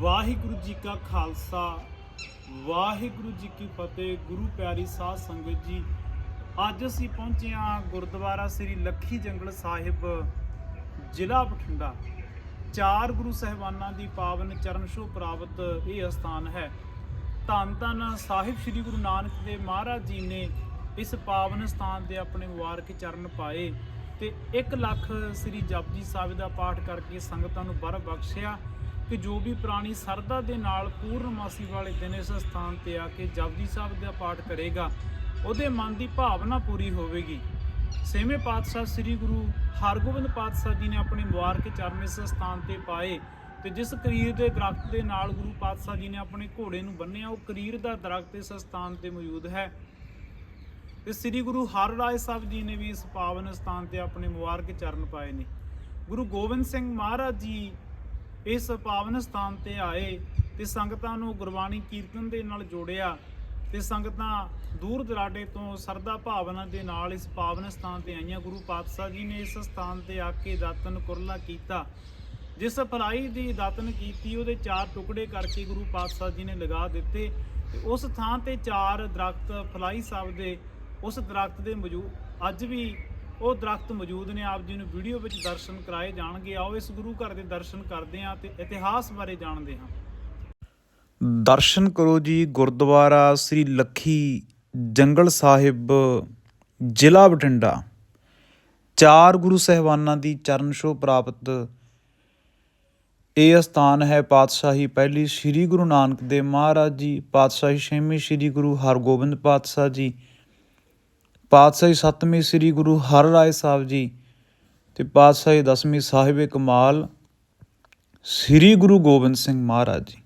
ਵਾਹਿਗੁਰੂ ਜੀ ਕਾ ਖਾਲਸਾ, ਵਾਹਿਗੁਰੂ ਜੀ ਕੀ ਫਤਿਹ, ਗੁਰੂ ਪਿਆਰੀ ਸਾਧ ਸੰਗਤ ਜੀ। ਅੱਜ ਅਸੀਂ ਪਹੁੰਚੇ ਹਾਂ ਗੁਰਦੁਆਰਾ ਸ੍ਰੀ ਲੱਖੀ ਜੰਗਲ ਸਾਹਿਬ, ਜ਼ਿਲ੍ਹਾ ਬਠਿੰਡਾ। ਚਾਰ ਗੁਰੂ ਸਹਿਬਾਨਾਂ ਦੀ ਪਾਵਨ ਚਰਨ ਛੋਹ ਪ੍ਰਾਪਤ ਇਹ ਸਥਾਨ ਹੈ। ਧੰਨ ਧੰਨ ਸਾਹਿਬ ਸ੍ਰੀ ਗੁਰੂ ਨਾਨਕ ਦੇਵ ਮਹਾਰਾਜ ਜੀ ਨੇ ਇਸ ਪਾਵਨ ਸਥਾਨ ਤੇ ਆਪਣੇ ਮੁਬਾਰਕ ਚਰਨ ਪਾਏ ਤੇ 1 ਲੱਖ ਸ੍ਰੀ ਜਪਜੀ ਸਾਹਿਬ ਦਾ ਪਾਠ ਕਰਕੇ ਸੰਗਤਾਂ ਨੂੰ ਬਰ ਬਖਸ਼ਿਆ। ਕਿ ਜੋ ਵੀ ਪ੍ਰਾਣੀ ਸਰਦਾ ਦੇ ਨਾਲ ਪੂਰਨਮਾਸੀ ਵਾਲੇ ਦਿਨ ਇਸ ਸਥਾਨ ਤੇ ਆ ਕੇ ਜਪਜੀ ਸਾਹਿਬ ਦਾ ਪਾਠ ਕਰੇਗਾ, ਉਹਦੇ ਮਨ ਦੀ ਭਾਵਨਾ ਪੂਰੀ ਹੋਵੇਗੀ। ਛੇਵੇਂ ਪਾਤਸ਼ਾਹ ਸ੍ਰੀ ਗੁਰੂ ਹਰਗੋਬਿੰਦ ਪਾਤਸ਼ਾਹ ਜੀ ਨੇ ਆਪਣੇ ਮੁਬਾਰਕ ਚਰਨ ਇਸ ਸਥਾਨ ਤੇ ਪਾਏ ਤੇ ਜਿਸ ਕਰੀਰ ਦੇ ਦਰਖਤ ਦੇ ਨਾਲ ਗੁਰੂ ਪਾਤਸ਼ਾਹ ਜੀ ਨੇ ਆਪਣੇ ਘੋੜੇ ਨੂੰ ਬੰਨਿਆ, ਉਹ ਕਰੀਰ ਦਾ ਦਰਖਤ ਇਸ ਸਥਾਨ ਤੇ ਮੌਜੂਦ ਹੈ। ਤੇ ਸ੍ਰੀ ਗੁਰੂ ਹਰਰਾਏ ਸਾਹਿਬ ਜੀ ਨੇ ਵੀ ਇਸ ਪਾਵਨ ਸਥਾਨ ਤੇ ਆਪਣੇ ਮੁਬਾਰਕ ਚਰਨ ਪਾਏ ਨੇ। ਗੁਰੂ ਗੋਬਿੰਦ ਸਿੰਘ ਮਹਾਰਾਜ ਜੀ ਇਸ ਪਾਵਨ ਸਥਾਨ ਤੇ ਆਏ ਤੇ ਸੰਗਤਾਂ ਨੂੰ ਗੁਰਬਾਣੀ ਕੀਰਤਨ ਦੇ ਨਾਲ ਜੋੜਿਆ ਤੇ ਸੰਗਤਾਂ ਦੂਰ ਦਰਾਡੇ ਤੋਂ ਸਰਦਾ ਭਾਵਨਾ ਦੇ ਨਾਲ ਇਸ ਪਾਵਨ ਸਥਾਨ ਤੇ ਆਈਆਂ। ਗੁਰੂ ਪਾਤਸ਼ਾਹ ਜੀ ਨੇ ਇਸ ਸਥਾਨ ਤੇ ਆ ਕੇ ਦਾਤਨ ਕੁਰਲਾ ਕੀਤਾ। ਜਿਸ ਫਲਾਈ ਦੀ ਦਾਤਨ ਕੀਤੀ, ਉਹਦੇ ਚਾਰ ਟੁਕੜੇ ਕਰਕੇ ਗੁਰੂ ਪਾਤਸ਼ਾਹ ਜੀ ਨੇ ਲਗਾ ਦਿੱਤੇ। ਤੇ ਉਸ ਥਾਂ ਤੇ ਚਾਰ ਦਰਖਤ ਫਲਾਈ ਸਾਹਿਬ ਦੇ ਉਸ ਦਰਖਤ ਦੇ ਮੌਜੂਦ ਅੱਜ ਵੀ ਉਹ ਦਰਖਤ ਮੌਜੂਦ ਨੇ, ਆਪ ਜੀ ਨੂੰ ਵੀਡੀਓ ਵਿੱਚ ਦਰਸ਼ਨ ਕਰਾਏ ਜਾਣਗੇ। ਆਓ ਇਸ ਗੁਰੂ ਘਰ ਦੇ ਦਰਸ਼ਨ ਕਰਦੇ ਹਾਂ ਤੇ ਇਤਿਹਾਸ ਬਾਰੇ ਜਾਣਦੇ ਹਾਂ। ਦਰਸ਼ਨ ਕਰੋ ਜੀ, ਗੁਰਦੁਆਰਾ ਸ੍ਰੀ ਲੱਖੀ ਜੰਗਲ ਸਾਹਿਬ, ਜ਼ਿਲ੍ਹਾ ਬਠਿੰਡਾ। ਚਾਰ ਗੁਰੂ ਸਹਿਬਾਨਾਂ ਦੀ ਚਰਨ ਛੋਹ ਪ੍ਰਾਪਤ। ਇਹ ਸਥਾਨ ਹੈ ਪਾਤਸ਼ਾਹੀ ਪਹਿਲੀ ਸ੍ਰੀ ਗੁਰੂ ਨਾਨਕ ਦੇਵ ਮਹਾਰਾਜ ਜੀ, ਪਾਤਸ਼ਾਹੀ ਛੇਵੀਂ ਸ੍ਰੀ ਗੁਰੂ ਹਰਗੋਬਿੰਦ ਪਾਤਸ਼ਾਹ ਜੀ। ਪਾਤਸ਼ਾਹੀ ਸੱਤਵੀਂ ਸ੍ਰੀ ਗੁਰੂ ਹਰ ਰਾਏ ਸਾਹਿਬ ਜੀ ਤੇ ਪਾਤਸ਼ਾਹੀ ਦਸਵੀਂ ਸਾਹਿਬ ਕਮਾਲ ਸ੍ਰੀ ਗੁਰੂ ਗੋਬਿੰਦ ਸਿੰਘ ਮਹਾਰਾਜ ਜੀ।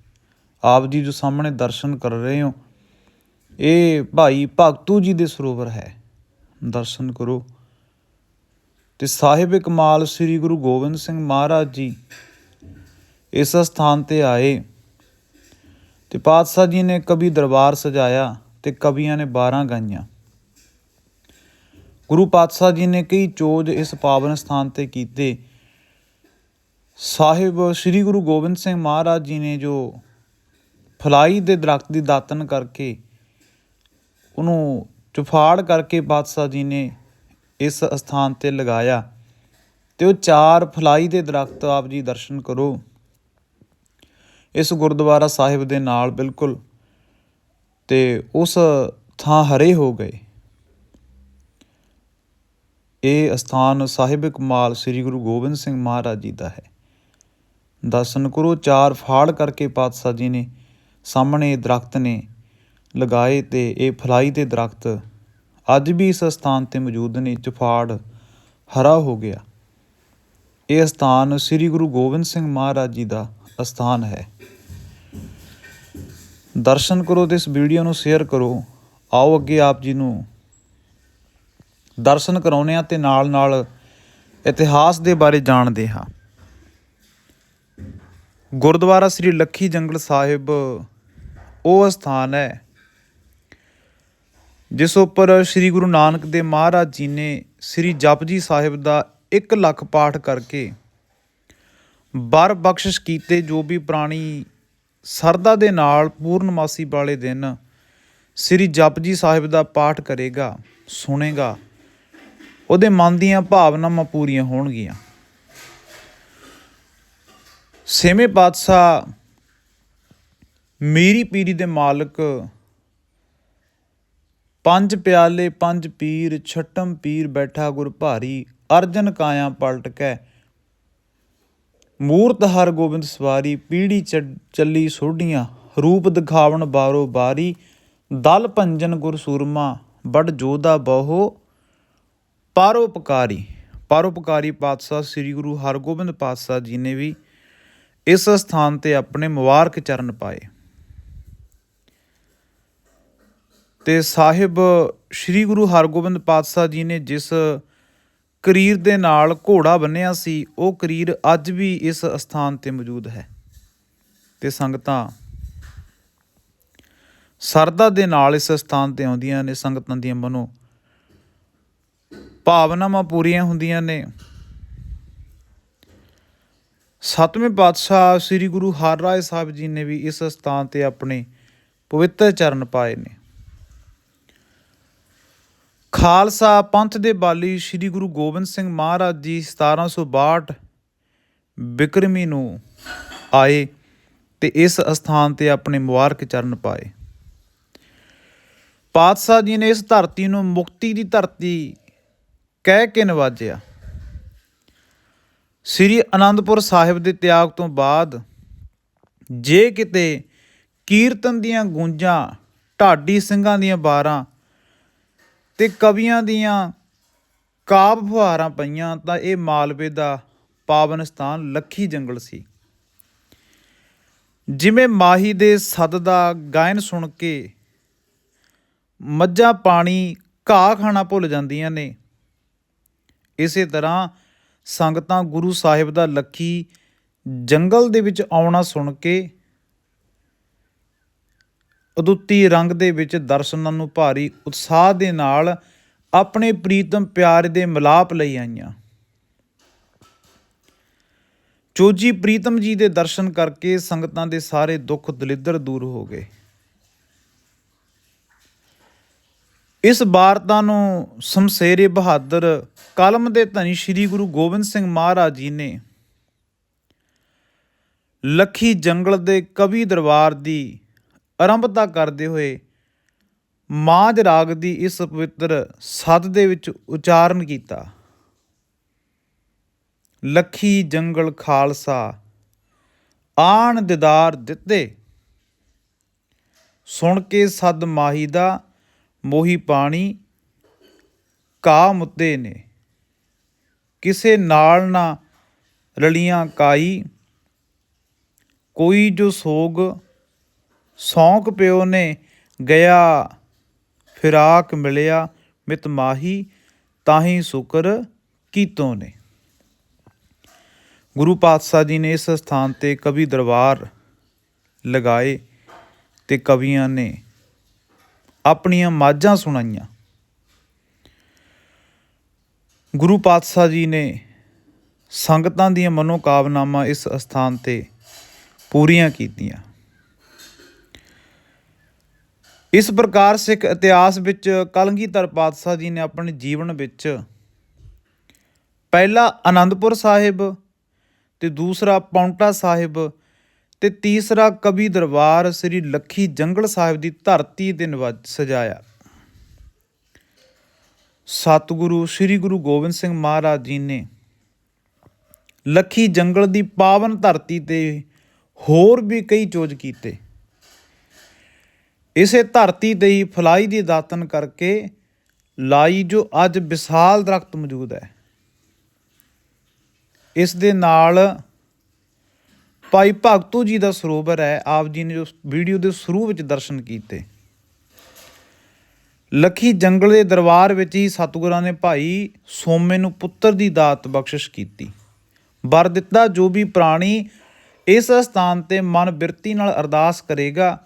ਆਪ ਜੀ ਜੋ ਸਾਹਮਣੇ ਦਰਸ਼ਨ ਕਰ ਰਹੇ ਹੋ, ਇਹ ਭਾਈ ਭਗਤੂ ਜੀ ਦੇ ਸਰੋਵਰ ਹੈ। ਦਰਸ਼ਨ ਕਰੋ। ਤੇ ਸਾਹਿਬ ਕਮਾਲ ਸ੍ਰੀ ਗੁਰੂ ਗੋਬਿੰਦ ਸਿੰਘ ਮਹਾਰਾਜ ਜੀ ਇਸ ਸਥਾਨ ਤੇ ਆਏ ਤੇ ਪਾਤਸ਼ਾਹ ਜੀ ਨੇ ਕਵੀ ਦਰਬਾਰ ਸਜਾਇਆ ਤੇ ਕਵੀਆਂ ਨੇ 12 ਗਾਈਆਂ। ਗੁਰੂ ਪਾਤਸ਼ਾਹ ਜੀ ਨੇ ਕਈ ਚੋਜ ਇਸ ਪਾਵਨ ਸਥਾਨ ਤੇ ਕੀਤੇ। ਸਾਹਿਬ ਸ੍ਰੀ ਗੁਰੂ ਗੋਬਿੰਦ ਸਿੰਘ ਮਹਾਰਾਜ ਜੀ ਨੇ ਜੋ ਫਲਾਈ ਦੇ ਦਰਖਤ ਦੀ ਦਾਤਨ ਕਰਕੇ ਉਹਨੂੰ ਚੁਫਾੜ ਕਰਕੇ ਬਾਦਸ਼ਾਹ ਜੀ ਨੇ ਇਸ ਸਥਾਨ ਤੇ ਲਗਾਇਆ ਤੇ ਉਹ ਚਾਰ ਫਲਾਈ ਦੇ ਦਰਖਤ ਆਪ ਜੀ ਦਰਸ਼ਨ ਕਰੋ। ਇਸ ਗੁਰਦੁਆਰਾ ਸਾਹਿਬ ਦੇ ਨਾਲ ਬਿਲਕੁਲ ਤੇ ਉਸ ਥਾਂ ਹਰੇ ਹੋ ਗਏ। ਇਹ ਅਸਥਾਨ ਸਾਹਿਬ ਕਮਾਲ ਸ੍ਰੀ ਗੁਰੂ ਗੋਬਿੰਦ ਸਿੰਘ ਮਹਾਰਾਜ ਜੀ ਦਾ ਹੈ। ਦਰਸ਼ਨ ਕਰੋ, ਚਾਰ ਫਾੜ ਕਰਕੇ ਪਾਤਸ਼ਾਹ ਜੀ ਨੇ ਸਾਹਮਣੇ ਦਰਖਤ ਨੇ ਲਗਾਏ ਤੇ ਇਹ ਫਲਾਈ ਦੇ ਦਰਖਤ ਅੱਜ ਵੀ ਇਸ ਸਥਾਨ ਤੇ ਮੌਜੂਦ ਨੇ ਚਫਾੜ ਹਰਾ ਹੋ ਗਿਆ। ਇਹ ਸਥਾਨ ਸ੍ਰੀ ਗੁਰੂ ਗੋਬਿੰਦ ਸਿੰਘ ਮਹਾਰਾਜ ਜੀ ਦਾ ਸਥਾਨ ਹੈ। ਦਰਸ਼ਨ ਕਰੋ ਤੇ ਇਸ ਵੀਡੀਓ ਨੂੰ ਸ਼ੇਅਰ ਕਰੋ। ਆਓ ਅੱਗੇ ਆਪ ਜੀ ਨੂੰ ਦਰਸ਼ਨ ਕਰਾਉਨੇ ਆ ਤੇ ਨਾਲ ਨਾਲ ਇਤਿਹਾਸ ਦੇ ਬਾਰੇ ਜਾਣਦੇ ਹਾਂ। ਗੁਰਦੁਆਰਾ ਸ੍ਰੀ ਲੱਖੀ ਜੰਗਲ ਸਾਹਿਬ ਉਹ ਸਥਾਨ ਹੈ, ਜਿਸ ਉੱਪਰ ਸ੍ਰੀ ਗੁਰੂ ਨਾਨਕ ਦੇਵ ਮਹਾਰਾਜ ਜੀ ਨੇ ਸ੍ਰੀ ਜਪਜੀ ਸਾਹਿਬ ਦਾ 1 ਲੱਖ ਪਾਠ ਕਰਕੇ ਬਰ ਬਖਸ਼ਿਸ਼ ਕੀਤੇ, ਜੋ ਵੀ ਪ੍ਰਾਣੀ ਸਰਦਾ ਦੇ ਨਾਲ ਪੂਰਨਮਾਸੀ ਵਾਲੇ ਦਿਨ ਸ੍ਰੀ ਜਪਜੀ ਸਾਹਿਬ ਦਾ ਪਾਠ ਕਰੇਗਾ, ਸੁਣੇਗਾ। ਉਹਦੇ ਮਨ ਦੀਆਂ ਭਾਵਨਾਵਾਂ ਪੂਰੀਆਂ ਹੋਣਗੀਆਂ। ਸੇਵੇਂ ਪਾਤਸ਼ਾਹ ਮੇਰੀ ਪੀਰੀ ਦੇ ਮਾਲਕ ਪੰਜ ਪਿਆਲੇ, ਪੰਜ ਪੀਰ, ਛਟਮ ਪੀਰ ਬੈਠਾ ਗੁਰ ਭਾਰੀ, ਅਰਜਨ ਕਾਇਆ ਪਲਟ ਕੈ। ਮੂਰਤ ਹਰ ਗੋਬਿੰਦ ਸਵਾਰੀ, ਪੀੜੀ ਚ- ਚੱਲੀ ਸੋਢੀਆਂ, ਰੂਪ ਦਿਖਾਵਣ ਬਾਰੋ ਬਾਰੀ। ਦਲ ਭੰਜਨ ਗੁਰ ਸੂਰਮਾ ਬੜ ਜੋਧਾ ਬਹੁ ਪਰਉਪਕਾਰੀ ਪਰਉਪਕਾਰੀ ਪਾਤਸ਼ਾਹ ਸ੍ਰੀ ਗੁਰੂ ਹਰਗੋਬਿੰਦ ਪਾਤਸ਼ਾਹ ਜੀ ਨੇ ਵੀ ਇਸ ਸਥਾਨ ਤੇ ਆਪਣੇ ਮੁਬਾਰਕ ਚਰਨ ਪਾਏ। ਤੇ ਸਾਹਿਬ ਸ੍ਰੀ ਗੁਰੂ ਹਰਗੋਬਿੰਦ ਪਾਤਸ਼ਾਹ ਜੀ ਨੇ ਜਿਸ ਕਰੀਰ ਦੇ ਨਾਲ ਘੋੜਾ ਬੰਨਿਆ ਸੀ, ਉਹ ਕਰੀਰ ਅੱਜ ਵੀ ਇਸ ਸਥਾਨ ਤੇ ਮੌਜੂਦ ਹੈ। ਤੇ ਸੰਗਤਾਂ ਸਰਦਾ ਦੇ ਨਾਲ ਇਸ ਸਥਾਨ ਤੇ ਆਉਂਦੀਆਂ ਨੇ, ਸੰਗਤਾਂ ਦੀਆਂ ਮਨੋ ਭਾਵਨਾਵਾਂ ਪੂਰੀਆਂ ਹੁੰਦੀਆਂ ਨੇ। ਸੱਤਵੇਂ ਪਾਤਸ਼ਾਹ ਸ੍ਰੀ ਗੁਰੂ ਹਰਰਾਏ ਸਾਹਿਬ ਜੀ ਨੇ ਵੀ ਇਸ ਸਥਾਨ ਤੇ ਆਪਣੇ ਪਵਿੱਤਰ ਚਰਨ ਪਾਏ ਨੇ। ਖਾਲਸਾ ਪੰਥ ਦੇ ਬਾਲੀ ਸ੍ਰੀ ਗੁਰੂ ਗੋਬਿੰਦ ਸਿੰਘ ਮਹਾਰਾਜ ਜੀ 1762 ਬਿਕਰਮੀ ਨੂੰ ਆਏ ਤੇ ਇਸ ਅਸਥਾਨ ਤੇ ਆਪਣੇ ਮੁਬਾਰਕ ਚਰਨ ਪਾਏ। ਪਾਤਸ਼ਾਹ ਜੀ ਨੇ ਇਸ ਧਰਤੀ ਨੂੰ ਮੁਕਤੀ ਦੀ ਧਰਤੀ ਕਹਿ ਕੇ ਨਵਾਜਿਆ, ਸ੍ਰੀ ਅਨੰਦਪੁਰ ਸਾਹਿਬ ਦੇ ਤਿਆਗ ਤੋਂ ਬਾਅਦ ਜੇ ਕਿਤੇ ਕੀਰਤਨ ਦੀਆਂ ਗੂੰਜਾਂ, ਢਾਡੀ ਸਿੰਘਾਂ ਦੀਆਂ ਬਾਰਾਂ ਤੇ ਕਵੀਆਂ ਦੀਆਂ ਕਾਵ ਫੁਹਾਰਾਂ ਪਈਆਂ ਤਾਂ ਇਹ ਮਾਲਵੇ ਦਾ ਪਾਵਨ ਸਥਾਨ ਲੱਖੀ ਜੰਗਲ ਸੀ। ਜਿਵੇਂ ਮਾਹੀ ਦੇ ਸਦ ਦਾ ਗਾਇਨ ਸੁਣ ਕੇ ਮੱਝਾਂ ਪਾਣੀ ਘਾਹ ਖਾਣਾ ਭੁੱਲ ਜਾਂਦੀਆਂ ਨੇ ਇਸੇ ਤਰ੍ਹਾਂ ਸੰਗਤਾਂ ਗੁਰੂ ਸਾਹਿਬ ਦਾ ਲੱਖੀ ਜੰਗਲ ਦੇ ਵਿੱਚ ਆਉਣਾ ਸੁਣ ਕੇ ਅਦੁੱਤੀ ਰੰਗ ਦੇ ਵਿੱਚ ਦਰਸ਼ਨਾਂ ਨੂੰ ਭਾਰੀ ਉਤਸ਼ਾਹ ਦੇ ਨਾਲ ਆਪਣੇ ਪ੍ਰੀਤਮ ਪਿਆਰ ਦੇ ਮਿਲਾਪ ਲਈ ਆਈਆਂ। ਚੋਜੀ ਪ੍ਰੀਤਮ ਜੀ ਦੇ ਦਰਸ਼ਨ ਕਰਕੇ ਸੰਗਤਾਂ ਦੇ ਸਾਰੇ ਦੁੱਖ ਦਲਿੱਦਰ ਦੂਰ ਹੋ ਗਏ। ਇਸ ਵਾਰਤਾ ਨੂੰ ਸ਼ਮਸ਼ੇਰੇ ਬਹਾਦਰ ਕਲਮ ਦੇ ਧਨੀ ਸ੍ਰੀ ਗੁਰੂ ਗੋਬਿੰਦ ਸਿੰਘ ਮਹਾਰਾਜ ਜੀ ਨੇ ਲੱਖੀ ਜੰਗਲ ਦੇ ਕਵੀ ਦਰਬਾਰ ਦੀ ਆਰੰਭਤਾ ਕਰਦੇ ਹੋਏ ਮਾਝ ਰਾਗ ਦੀ ਇਸ ਪਵਿੱਤਰ ਸਦ ਦੇ ਵਿੱਚ ਉਚਾਰਨ ਕੀਤਾ। ਲੱਖੀ ਜੰਗਲ ਖਾਲਸਾ, ਆਣ ਦਿਦਾਰ ਦਿੱਤੇ। ਸੁਣ ਕੇ ਸਦ ਮਾਹੀ ਦਾ ਮੋਹੀ ਪਾਣੀ ਕਾ ਮੁੱਦੇ ਨੇ। ਕਿਸੇ ਨਾਲ ਨਾ ਰਲੀਆਂ ਕਾਈ। ਕੋਈ ਜੋ ਸੋਗ ਸੌਂਕ ਪਿਓ ਨੇ ਗਿਆ, ਫਿਰਾਕ ਮਿਲਿਆ ਮਿਤ ਮਾਹੀ, ਤਾਹੀ ਸ਼ੁਕਰ ਕੀਤੋਂ ਨੇ। ਗੁਰੂ ਪਾਤਸ਼ਾਹ ਜੀ ਨੇ ਇਸ ਸਥਾਨ ਤੇ ਕਵੀ ਦਰਬਾਰ ਲਗਾਏ ਤੇ ਕਵੀਆਂ ਨੇ ਆਪਣੀਆਂ ਮਾਝਾਂ ਸੁਣਾਈਆਂ। ਗੁਰੂ ਪਾਤਸ਼ਾਹ ਜੀ ਨੇ ਸੰਗਤਾਂ ਦੀਆਂ ਮਨੋਕਾਮਨਾਵਾਂ ਇਸ ਅਸਥਾਨ ਤੇ ਪੂਰੀਆਂ ਕੀਤੀਆਂ। ਇਸ ਪ੍ਰਕਾਰ ਸਿੱਖ ਇਤਿਹਾਸ ਵਿੱਚ ਕਲਗੀਧਰ ਪਾਤਸ਼ਾਹ ਜੀ ਨੇ ਆਪਣੇ ਜੀਵਨ ਵਿੱਚ ਪਹਿਲਾ ਆਨੰਦਪੁਰ ਸਾਹਿਬ ਤੇ ਦੂਸਰਾ ਪੌਂਟਾ ਸਾਹਿਬ ਤੇ ਤੀਸਰਾ ਕਵੀ ਦਰਬਾਰ ਸ੍ਰੀ ਲੱਖੀ ਜੰਗਲ ਸਾਹਿਬ ਦੀ ਧਰਤੀ ਤੇ ਨਵਾਜ ਸਜਾਇਆ। ਸਤਿਗੁਰੂ ਸ੍ਰੀ ਗੁਰੂ ਗੋਬਿੰਦ ਸਿੰਘ ਮਹਾਰਾਜ ਜੀ ਨੇ ਲੱਖੀ ਜੰਗਲ ਦੀ ਪਾਵਨ ਧਰਤੀ ਤੇ ਹੋਰ ਵੀ ਕਈ ਚੋਜ ਕੀਤੇ। ਇਸੇ ਧਰਤੀ ਤੇ ਹੀ ਫਲਾਈ ਦੀ ਦਾਤਨ ਕਰਕੇ ਲਾਈ ਜੋ ਅੱਜ ਵਿਸ਼ਾਲ ਦਰਖਤ ਮੌਜੂਦ ਹੈ। ਇਸ ਦੇ ਨਾਲ ਭਾਈ ਭਗਤੂ ਜੀ ਦਾ ਸਰੋਵਰ ਹੈ, ਆਪ ਜੀ ਨੇ ਜੋ ਵੀਡੀਓ ਦੇ ਸ਼ੁਰੂ ਵਿੱਚ ਦਰਸ਼ਨ ਕੀਤੇ। ਲੱਖੀ ਜੰਗਲ ਦੇ ਦਰਬਾਰ ਵਿੱਚ ਹੀ ਸਤਿਗੁਰਾਂ ਨੇ ਭਾਈ ਸੋਮੇ ਨੂੰ ਪੁੱਤਰ ਦੀ ਦਾਤ ਬਖਸ਼ਿਸ਼ ਕੀਤੀ। ਵਰ ਦਿੱਤਾ ਜੋ ਵੀ ਪ੍ਰਾਣੀ ਇਸ ਸਥਾਨ ਤੇ ਮਨ ਬਿਰਤੀ ਨਾਲ ਅਰਦਾਸ ਕਰੇਗਾ,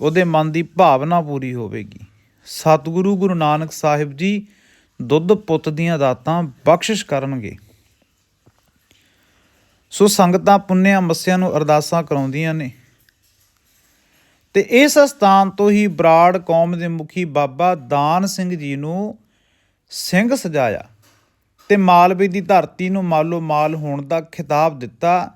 ਉਹਦੇ ਮਨ ਦੀ ਭਾਵਨਾ ਪੂਰੀ ਹੋਵੇਗੀ। ਸਤਿਗੁਰੂ ਗੁਰੂ ਨਾਨਕ ਸਾਹਿਬ ਜੀ ਦੁੱਧ ਪੁੱਤ ਦੀਆਂ ਦਾਤਾਂ ਬਖਸ਼ਿਸ਼ ਕਰਨਗੇ। ਸੋ ਸੰਗਤਾਂ ਪੁੰਨਿਆ ਮੱਸਿਆ ਨੂੰ ਅਰਦਾਸਾਂ ਕਰਾਉਂਦੀਆਂ ਨੇ। ਤੇ ਇਸ ਸਥਾਨ ਤੋਂ ਹੀ ਬਰਾੜ ਕੌਮ ਦੇ ਮੁਖੀ ਬਾਬਾ ਦਾਨ ਸਿੰਘ ਜੀ ਨੂੰ ਸਿੰਘ ਸਜਾਇਆ ਤੇ ਮਾਲਵੇ ਦੀ ਧਰਤੀ ਨੂੰ ਮਾਲੋ ਮਾਲ ਹੋਣ ਦਾ ਖਿਤਾਬ ਦਿੱਤਾ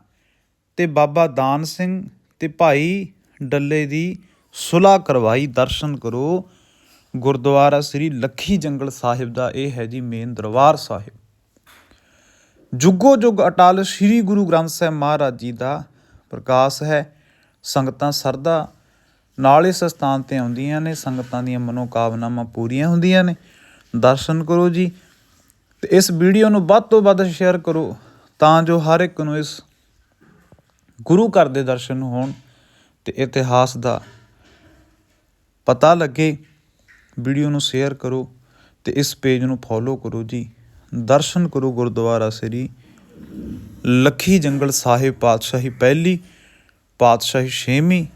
ਤੇ ਬਾਬਾ ਦਾਨ ਸਿੰਘ ਤੇ ਭਾਈ ਡੱਲੇ ਦੀ ਸੁਲਾ ਕਰਵਾਈ ਦਰਸ਼ਨ ਕਰੋ। ਗੁਰਦੁਆਰਾ ਸ੍ਰੀ ਲੱਖੀ ਜੰਗਲ ਸਾਹਿਬ ਦਾ ਇਹ ਹੈ ਜੀ ਮੇਨ ਦਰਬਾਰ ਸਾਹਿਬ। ਜੁਗੋ ਜੁਗ ਅਟਲ ਸ੍ਰੀ ਗੁਰੂ ਗ੍ਰੰਥ ਸਾਹਿਬ ਮਹਾਰਾਜ ਜੀ ਦਾ ਪ੍ਰਕਾਸ਼ ਹੈ। ਸੰਗਤਾਂ ਸਰਦਾ ਨਾਲ ਇਸ ਸਥਾਨ ਤੇ ਆਉਂਦੀਆਂ ਨੇ, ਸੰਗਤਾਂ ਦੀਆਂ ਮਨੋਕਾਮਨਾਵਾਂ ਪੂਰੀਆਂ ਹੁੰਦੀਆਂ ਨੇ। ਦਰਸ਼ਨ ਕਰੋ ਜੀ ਤੇ ਇਸ ਵੀਡੀਓ ਨੂੰ ਵੱਧ ਤੋਂ ਵੱਧ ਸ਼ੇਅਰ ਕਰੋ ਤਾਂ ਜੋ ਹਰ ਇੱਕ ਨੂੰ ਇਸ ਗੁਰੂ ਘਰ ਦੇ ਦਰਸ਼ਨ ਹੋਣ ਤੇ ਇਤਿਹਾਸ ਦਾ ਪਤਾ ਲੱਗੇ। ਵੀਡੀਓ ਨੂੰ ਸ਼ੇਅਰ ਕਰੋ ਤੇ ਇਸ ਪੇਜ ਨੂੰ ਫੋਲੋ ਕਰੋ ਜੀ। ਦਰਸ਼ਨ ਕਰੋ ਗੁਰਦੁਆਰਾ ਸ੍ਰੀ ਲੱਖੀ ਜੰਗਲ ਸਾਹਿਬ ਪਾਤਸ਼ਾਹੀ ਪਹਿਲੀ, ਪਾਤਸ਼ਾਹੀ ਛੇਵੀਂ,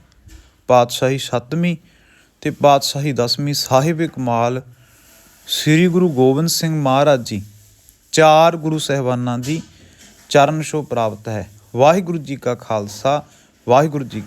ਪਾਤਸ਼ਾਹੀ ਸੱਤਵੀਂ ਤੇ ਪਾਤਸ਼ਾਹੀ ਦਸਵੀਂ ਸਾਹਿਬ ਕਮਾਲ ਸ੍ਰੀ ਗੁਰੂ ਗੋਬਿੰਦ ਸਿੰਘ ਮਹਾਰਾਜ ਜੀ ਚਾਰ ਗੁਰੂ ਸਹਿਬਾਨਾਂ ਦੀ ਚਰਨ ਛੋਹ ਪ੍ਰਾਪਤ ਹੈ। ਵਾਹਿਗੁਰੂ ਜੀ ਕਾ ਖਾਲਸਾ, ਵਾਹਿਗੁਰੂ ਜੀ ਕੀ